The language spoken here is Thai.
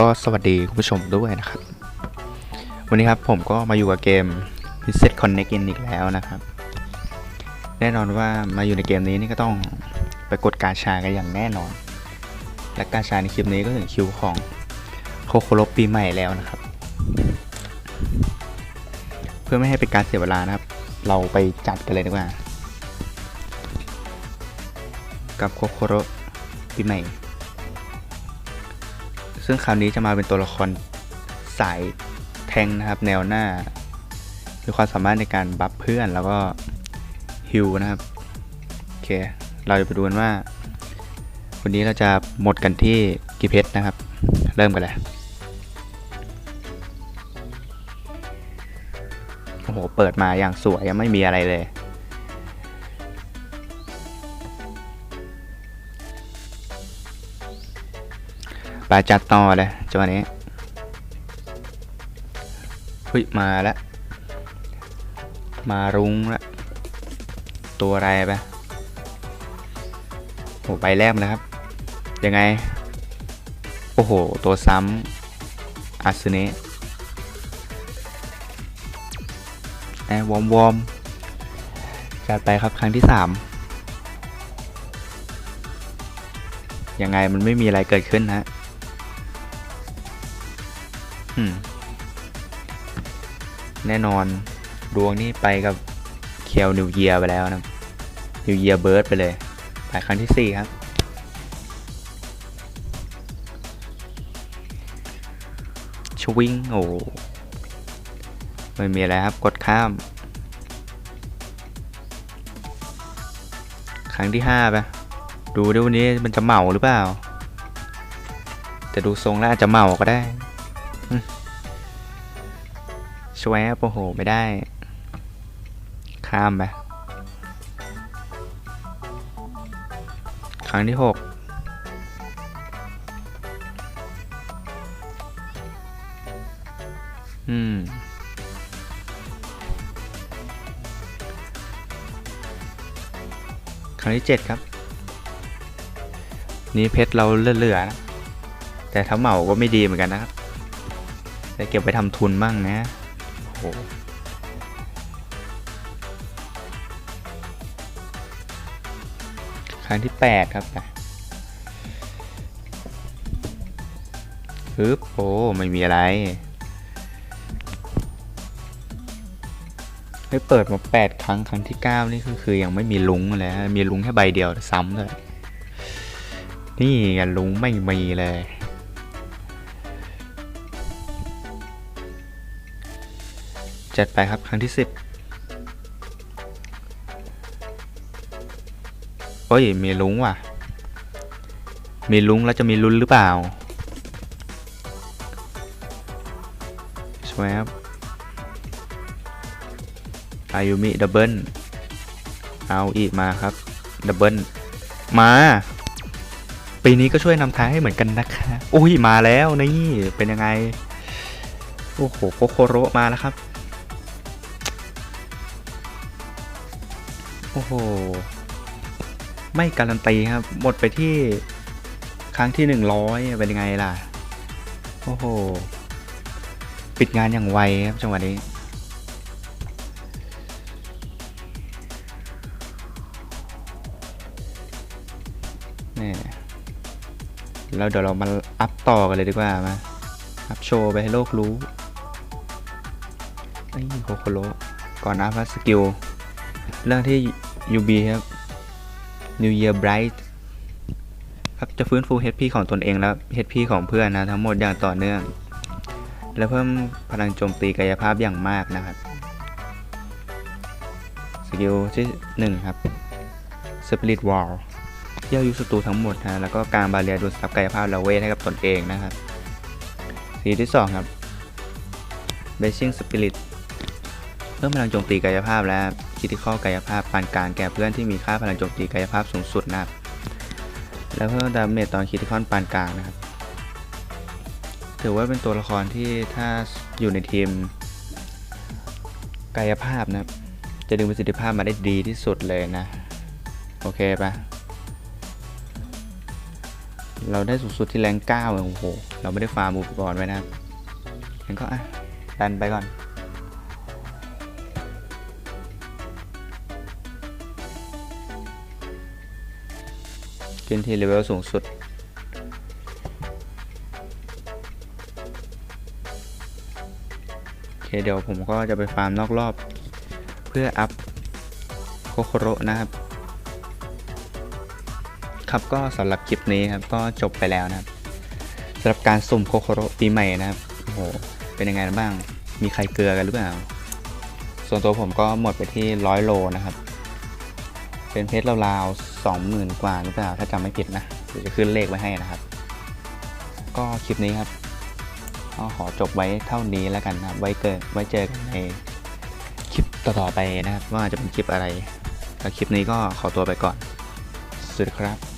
ก็สวัสดีคุณผู้ชมด้วยนะครับ วันนี้ครับผมก็มาอยู่กับเกม Reset Connect อีกแล้วนะครับ แน่นอนว่ามาอยู่ในเกมนี้นี่ก็ต้องไปกดกาชากันอย่างแน่นอน และกาชาในคลิปนี้ก็ถึงคิวของโคโคโรปีใหม่แล้วนะครับ เพื่อไม่ให้เป็นการเสียเวลานะครับ เราไปจัดกันเลยดีกว่า กับโคโคโรปีใหม่ ซึ่งคราวนี้จะมาเป็นตัวละครสายแทงนะครับ แนวหน้า มีความสามารถในการบัฟเพื่อนแล้วก็ฮิวนะครับ โอเค เราจะไปดูกันว่า วันนี้เราจะหมดกันที่กี่เพชรนะครับ เริ่มกันเลยโอ้โห เปิดมาอย่างสวยยังไม่มีอะไรเลย ไปจัดต่อเลยจังหวะนี้เฮ้ยมาแล้วมารุ้งล้วตัวอะไรไปโอ้ใบแรกเลยครับ ยังไง โอ้โห ตัวซ้ำอาซึเนะแอวอมวอมจัดไปครับครั้งที่สามยังไงมันไม่มีอะไรเกิดขึ้นฮะ แน่นอนดวงนี่ไปกับเคียวนิวเยียไปแล้วนะนิวเยียเบิร์ดไปเลยไปครั้งที่สี่ครับ ชวิงโอ้ไม่มีอะไรครับกดข้าม ครั้งที่ห้าไป ดูดิวันนี้มันจะเหมาหรือเปล่า แต่ดูทรงแล้วอาจจะเหมาก็ได้ ชวบโอ้โห ไม่ได้ ข้ามไป ครั้งที่หกอืม ครั้งที่เจ็ดครับ นี่เพชรเราเหลือๆนะแต่ถ้าเหมาก็ไม่ดีเหมือนกันนะครับแต่เก็บไปทำทุนบ้างนะ หครั้งที่ 8 ครับไปฮึบโอ้ไม่มีอะไรไม่เปิดมา 8 ครั้งครั้งที่ 9 นี่คือคือยังไม่มีลุงเลยมีลุงแค่ใบเดียวซ้ำเลย นี่ลุงไม่มีเลย จัดไปครับครั้งที่สิบโอ้ย มีลุงว่ะ มีลุงแล้วจะมีลุ้นหรือเปล่าสวยครับอายุมิดับเบิลเอาอีกมาครับ ดับเบิลมา ปีนี้ก็ช่วยนำทางให้เหมือนกันนะคะอุ้ย มาแล้วนี่ เป็นยังไง โอ้โห โคโคโรมาแล้วครับ โอ้โห ไม่การันตีครับ หมดไปที่ครั้งที่หนึ่งร้อยเป็นยังไงล่ะ โอ้โห ปิดงานอย่างไวครับจังหวะนี้นี่แล้วเดี๋ยวเรามาอัพต่อกันเลยดีกว่ามา อัพโชว์ไปให้โลกรู้ไอ้โคโคโรก่อนอัพว่าสกิล เรื่องที่ UB ครับ New Year Bright ครับจะฟื้นฟู HP ของตนเองและ HP ของเพื่อนนะทั้งหมดอย่างต่อเนื่อง และเพิ่มพลังโจมตีกายภาพอย่างมากนะครับ สกิลที่ 1 ครับ Spirit Wall ย่อยุศัตรูทั้งหมดนะแล้วก็การบาเรียดูดซับกายภาพและเวทให้กับตนเองนะครับสกิลที่ 2 ครับ Bashing Spirit เพิ่มพลังโจมตีกายภาพและคิติคอลกายภาพปานกลางแก่เพื่อนที่มีค่าพลังโจมตีกายภาพสูงสุดนะครับ แล้วเพิ่มดาเมจตอนคิติคอลปานกลางนะครับ ถือว่าเป็นตัวละครที่ถ้าอยู่ในทีมกายภาพนะครับ จะดึงประสิทธิภาพมาได้ดีที่สุดเลยนะ โอเคปะเราได้สูงสุดที่แรงเก้าโอ้โห เราไม่ได้ฟาร์มอุปกรณ์ไว้นะงั้นก็อะดันไปก่อน ขึ้นที่เลเวลสูงสุด โอเคเดี๋ยวผมก็จะไปฟาร์มนอกรอบ เพื่ออัพโคโคโรนะครับ ครับก็สำหรับคลิปนี้ครับก็จบไปแล้วนะครับสำหรับการสุ่มโคโคโรปีใหม่นะครับโอ้โหเป็นยังไงบ้าง มีใครเกลือกันหรือเปล่า ส่วนตัวผมก็หมดไปที่ร้อยโลนะครับ เป็นเพชรราวๆสองหมื่นกว่าหรือเปล่าถ้าจำไม่ผิดนะเดี๋ยวจะขึ้นเลขไว้ให้นะครับ ก็คลิปนี้ครับก็ขอจบไว้เท่านี้แล้วกันนะครับ ไว้เกิดไว้เจอกันในคลิปต่อๆไปนะครับ ว่าจะเป็นคลิปอะไรแล้วคลิปนี้ก็ขอตัวไปก่อนสวัสดีครับ